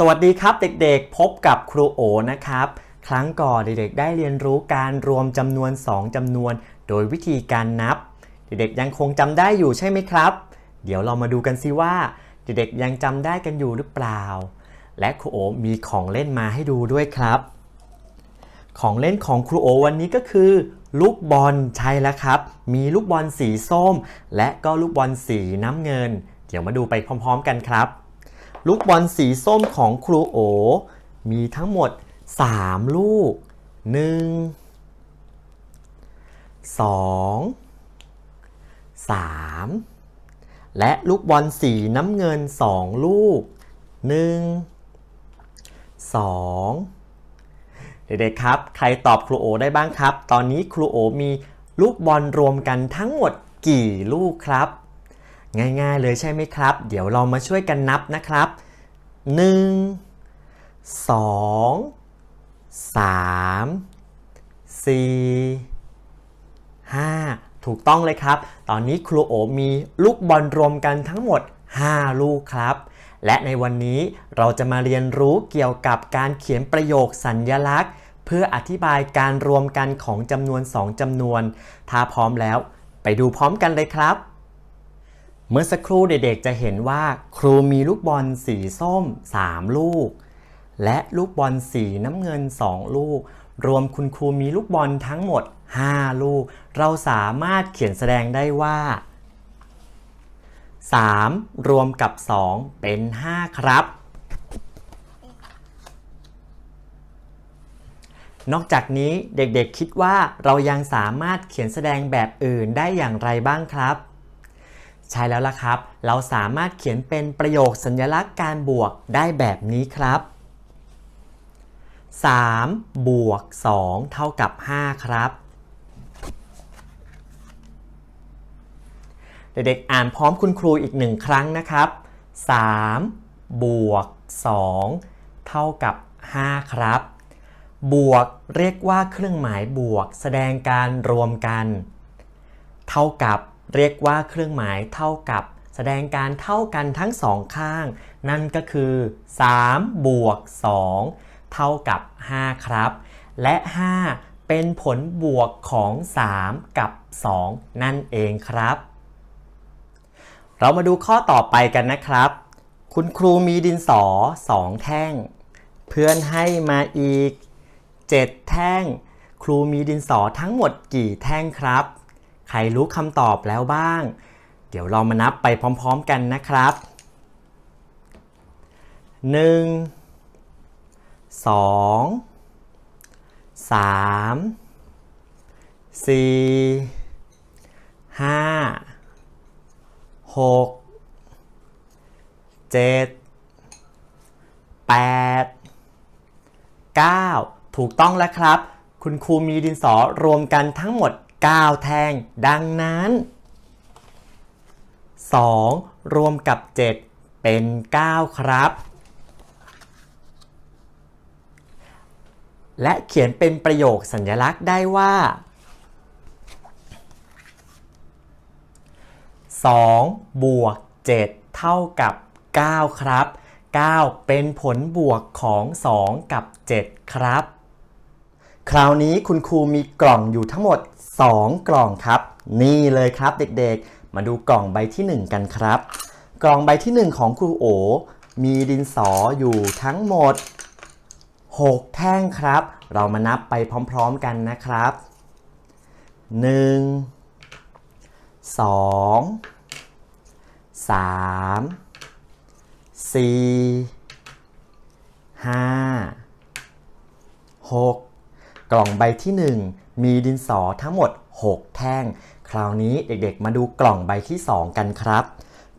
สวัสดีครับเด็กๆ พบกับครูโอนะครับ ครั้งก่อนเด็กๆ ได้เรียนรู้การรวมจำนวน 2จำนวน โดยวิธีการนับ เด็กๆยังคงจำได้อยู่ใช่ไหมครับ เดี๋ยวเรามาดูกันสิว่า เด็กๆยังจำได้กันอยู่หรือเปล่า และครูโอมีของเล่นมาให้ดูด้วยครับ ของเล่นของครูโอวันนี้ก็คือ ลูกบอลใช่แล้วครับ มีลูกบอลสีส้ม และก็ลูกบอลสีน้ำเงิน เดี๋ยวมาดูไปพร้อม ๆ กันครับ ลูกบอลสีส้มของครูโอ มีทั้งหมด 3 ลูก 1 2 3 และลูกบอลสีน้ำเงิน 2 ลูก 1 2 เด็กๆครับ ใครตอบครูโอได้บ้างครับ ตอนนี้ครูโอมีลูกบอลรวมกันทั้งหมดกี่ลูกครับ ง่ายๆเลยใช่ไหมครับ เดี๋ยวเรามาช่วยกันนับนะครับ 1 2 3 4 5 ถูกต้องเลยครับ ตอนนี้ครูโอมีลูกบอลรวมกันทั้งหมด 5 ลูกครับ และในวันนี้เราจะมาเรียนรู้เกี่ยวกับการเขียนประโยคสัญญลักษณ์ เพื่ออธิบายการรวมกันของจำนวน 2จำนวน ถ้าพร้อมแล้ว ไปดูพร้อมกันเลยครับ เมื่อสักครู่เด็กๆจะเห็นว่าครูมีลูกบอลสีส้ม 3 ลูก และลูกบอลสีน้ำเงิน 2 ลูก รวมคุณครูมีลูกบอลทั้งหมด 5 ลูก เราสามารถเขียนแสดงได้ว่า 3 รวมกับ 2 เป็น 5 ครับ นอกจากนี้เด็กๆคิดว่าเรายังสามารถเขียนแสดงแบบอื่นได้อย่างไรบ้างครับ ใช่แล้วล่ะครับ เราสามารถเขียนเป็นประโยคสัญลักษณ์การบวกได้แบบนี้ครับ 3 บวก 2 เท่ากับ 5 ครับ เด็กๆอ่านพร้อมคุณครูอีกหนึ่งครั้งนะครับ 3 บวก 2 เท่ากับ 5 ครับ บวกเรียกว่าเครื่องหมายบวกแสดงการรวมกัน เท่ากับ เรียกว่าเครื่องหมายเท่ากับ แสดงการเท่ากันทั้งสองข้าง นั่นก็คือ3บวก2เท่ากับ 5 ครับ และ 5 เป็นผลบวกของ 3 กับ 2 นั่นเองครับ เรามาดูข้อต่อไปกันนะครับ คุณครูมีดินสอ 2 แท่ง เพื่อนให้มาอีก 7 แท่ง ครูมีดินสอทั้งหมดกี่แท่งครับ ใครรู้คำตอบแล้วบ้าง เดี๋ยวเรามานับไปพร้อมๆกันนะครับ 1 2 3 4 5 6 7 8 9ถูกต้องแล้วครับ คุณครูมีดินสอรวมกันทั้งหมด 9 แท่ง ดังนั้น 2 รวมกับ 7 เป็น 9 ครับ และเขียนเป็นประโยคสัญลักษณ์ได้ว่า 2 บวก 7 เท่ากับ 9 ครับ 9 เป็นผลบวกของ 2 กับ 7 ครับ คราวนี้คุณครูมีกล่องอยู่ทั้งหมด 2 กล่องครับ นี่เลยครับเด็กๆ มาดูกล่องใบที่ 1 กันครับ กล่องใบที่ 1 ของครูโอ มีดินสออยู่ทั้งหมด 6 แท่งครับ เรามานับไปพร้อมๆกันนะครับ 1 2 3 4 5 6 กล่องใบที่ 1 มีดินสอทั้งหมด 6 แท่ง คราวนี้เด็กๆ มาดูกล่องใบที่ 2 กันครับ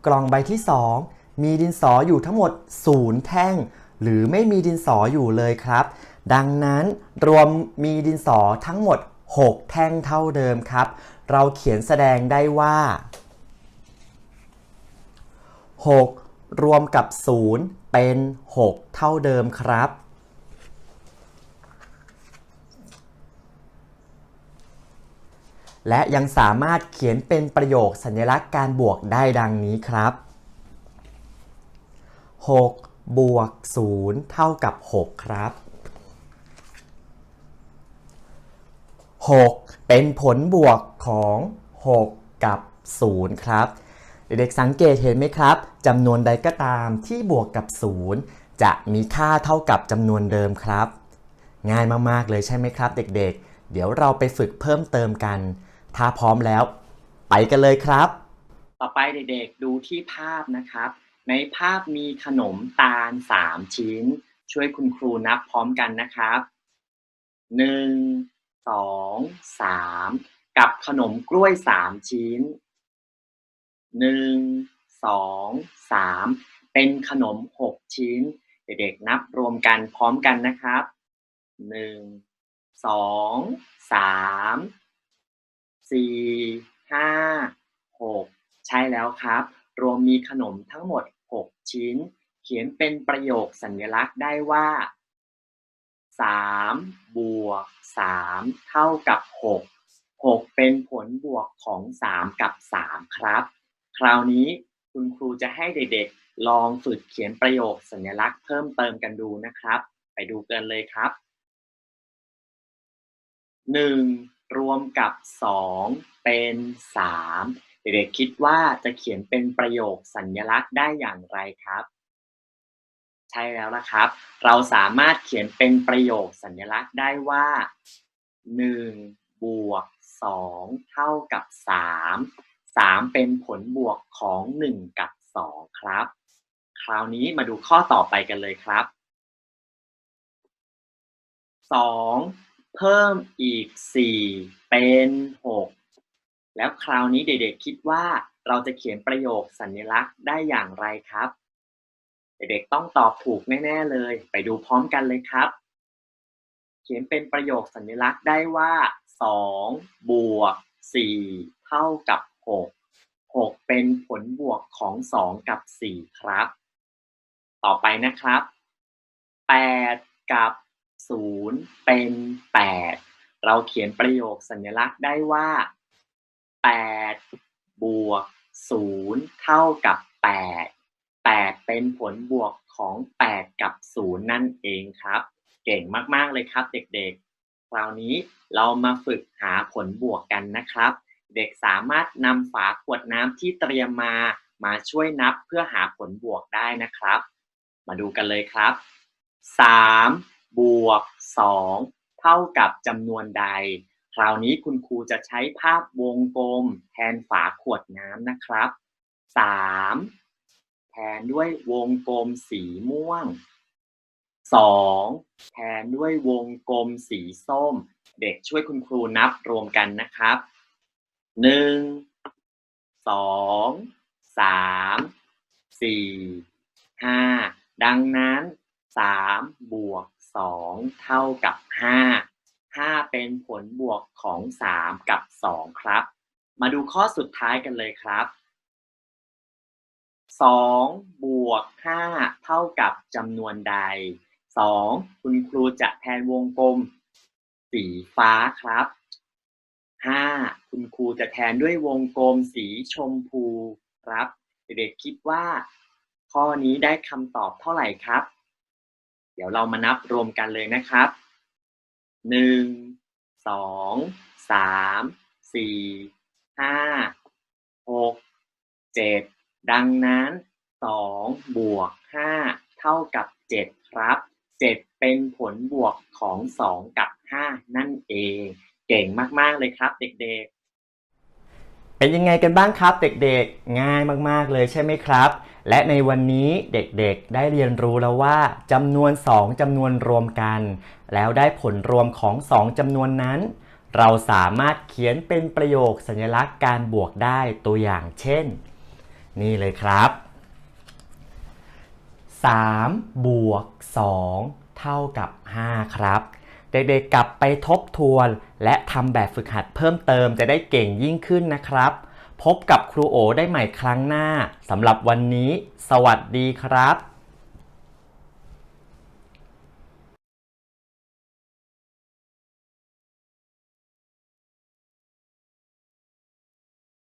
กล่องใบที่ 2 มีดินสออยู่ทั้งหมด 0 แท่ง หรือไม่มีดินสออยู่เลยครับ ดังนั้นรวมมีดินสอทั้งหมด 6 แท่งเท่าเดิมครับ เราเขียนแสดงได้ว่า 6 รวมกับ 0 เป็น 6 เท่าเดิมครับ และยังสามารถเขียนเป็นประโยคสัญลักษณ์การบวกได้ดังนี้ครับ 6 บวก 0 เท่ากับ 6 ครับ 6 เป็นผลบวกของ 6 กับ 0 ครับเด็กๆสังเกตเห็นไหมครับจำนวนใดก็ตามที่บวกกับ 0 จะมีค่าเท่ากับจำนวนเดิมครับ ง่ายมากๆเลยใช่ไหมครับ เด็กๆ เดี๋ยวเราไปฝึกเพิ่มเติมกัน ถ้าพร้อมแล้ว ไปกันเลยครับ ต่อไปเด็กๆดูที่ภาพนะครับ ในภาพมีขนมตาล3ชิ้น ช่วยคุณครูนับพร้อมกันนะครับ1 2 3กับขนมกล้วย3ชิ้น1 2 3เป็นขนม6ชิ้น เด็กๆนับรวมกันพร้อมกันนะครับ1 2 3 4 5 6ใช่แล้วครับ รวมมีขนมทั้งหมด 6 ชิ้น เขียนเป็นประโยคสัญลักษณ์ได้ว่า3บวก3เท่ากับ 6 6 เป็นผลบวกของ 3 กับ 3 ครับ คราวนี้คุณครูจะให้เด็กๆ ลองฝึกเขียนประโยคสัญลักษณ์เพิ่มเติมกันดูนะครับ ไปดูกันเลยครับ 1 รวมกับ 2 เป็น 3 เด็กๆคิดว่าจะเขียนเป็นประโยคสัญลักษณ์ได้อย่างไรครับ ใช่แล้วละครับ เราสามารถเขียนเป็นประโยคสัญลักษณ์ได้ว่า 1 บวก 2 เท่ากับ 3 3 เป็นผลบวกของ 1 กับ 2 ครับ คราวนี้มาดูข้อต่อไปกันเลยครับ 2 เพิ่มอีก 4 เป็น 6 แล้วคราวนี้เด็กๆคิดว่าเราจะเขียนประโยคสัญลักษณ์ได้อย่างไรครับ เด็กๆต้องตอบถูกแน่ๆเลย ไปดูพร้อมกันเลยครับ เขียนเป็นประโยคสัญลักษณ์ได้ว่า2บวก4เท่ากับ 6 6 เป็นผลบวกของ 2 กับ 4 ครับ ต่อไปนะครับ 8 กับ 0เป็น8เราเขียนประโยคสัญลักษณ์ได้ว่า8บวก0เท่ากับ8 8เป็นผลบวกของ8กับ0นั่นเองครับ เก่งมากๆเลยครับ เด็กๆ คราวนี้เรามาฝึกหาผลบวกกันนะครับ เด็กสามารถนำฝาขวดน้ำที่เตรียมมามาช่วยนับเพื่อหาผลบวกได้นะครับ มาดูกันเลยครับ 3 บวก 2 เท่ากับจำนวนใด คราวนี้คุณครูจะใช้ภาพวงกลม แทนฝาขวดน้ำนะครับ 3 แทนด้วยวงกลมสีม่วง 2 แทนด้วยวงกลมสีส้ม เด็กช่วยคุณครูนับรวมกันนะครับ 1 2 3 4 5 ดังนั้น 3 บวก 2 เท่ากับ 5 5 เป็นผลบวกของ 3 กับ 2 ครับ มาดูข้อสุดท้ายกันเลยครับ 2 บวก 5 เท่ากับจำนวนใด 2 คุณครูจะแทนวงกลม สีฟ้าครับ 5 คุณครูจะแทนด้วยวงกลมสีชมพูครับ เด็กๆคิดว่า ข้อนี้ได้คำตอบเท่าไหร่ครับ เดี๋ยวเรามานับรวมกันเลยนะครับ1 2 3 4 5 6 7ดังนั้น2บวก5เท่ากับ7ครับ7เป็นผลบวกของ2กับ5นั่นเอง เก่งมาก ๆ เลยครับเด็ก ๆ เป็นยังไงกันบ้างครับ เด็กๆ ง่ายมากๆเลยใช่ไหมครับ และในวันนี้เด็กๆ ได้เรียนรู้แล้วว่าจำนวน 2จำนวนรวมกัน แล้วได้ผลรวมของ 2จำนวนนั้น เราสามารถเขียนเป็นประโยคสัญลักษณ์การบวกได้ตัวอย่างเช่น นี่เลยครับ 3 บวก 2 เท่ากับ 5 ครับ เด็กๆกลับไปทบทวน และทำแบบฝึกหัดเพิ่มเติมจะได้เก่งยิ่งขึ้นนะครับ พบกับครูโอได้ใหม่ครั้งหน้าสำหรับวันนี้ สวัสดีครับ